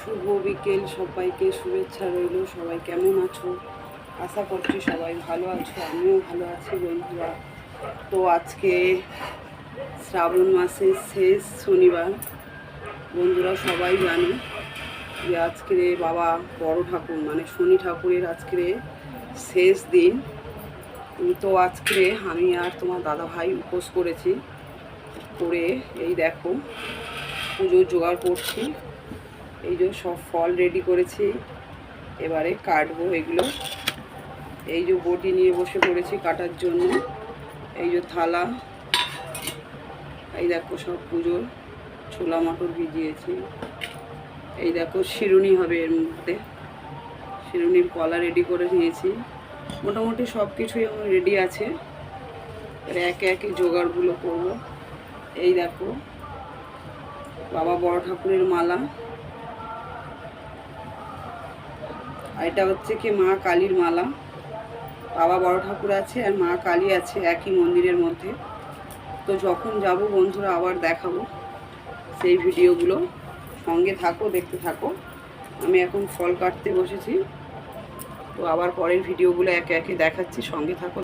শুভ বিকেল, সবাইকে শুভেচ্ছা রইল, সবাই কেমন আছো? আশা করছি সবাই ভালো আছো, আমিও ভালো আছি বন্ধুরা। তো আজকে শ্রাবণ মাসের শেষ শনিবার, বন্ধুরা সবাই জানে যে আজকে বাবা বড় ঠাকুর মানে শনি ঠাকুরের আজকে শেষ দিন। তো আজকে আমি আর তোমার দাদা ভাই উপোস করেছি, করে এই দেখো পুজোর জোগাড় করছি। এই যে সব ফল রেডি করেছি। এবারে কাটবো এগুলো। এই যে বটি নিয়ে বসে পড়েছি কাটার জন্য। এই যে থালা। এই দেখো সব পুজোর ছোলা মটর ভিজিয়েছি। এই দেখো শিরুনি হবে এর মধ্যে। শিরুনির কলা রেডি করে নিয়েছি। মোটামুটি সব কিছুই আমার রেডি আছে। এবার একে একে জোগাড়গুলো করব। এই দেখো, বাবা বড় ঠাকুরের মালা। এটা হচ্ছে কি মা কালীর মালা। বাবা বড় ঠাকুর আছে আর মা কালী আছে একই মন্দিরের মধ্যে। তো যখন যাব বন্ধুরা আবার দেখাবো সেই ভিডিওগুলো। সঙ্গে থাকো, দেখতে থাকো। আমি এখন ফল কাটতে বসেছি। তো আবার পরের ভিডিওগুলো একে একে দেখাচ্ছি। সঙ্গে থাকো।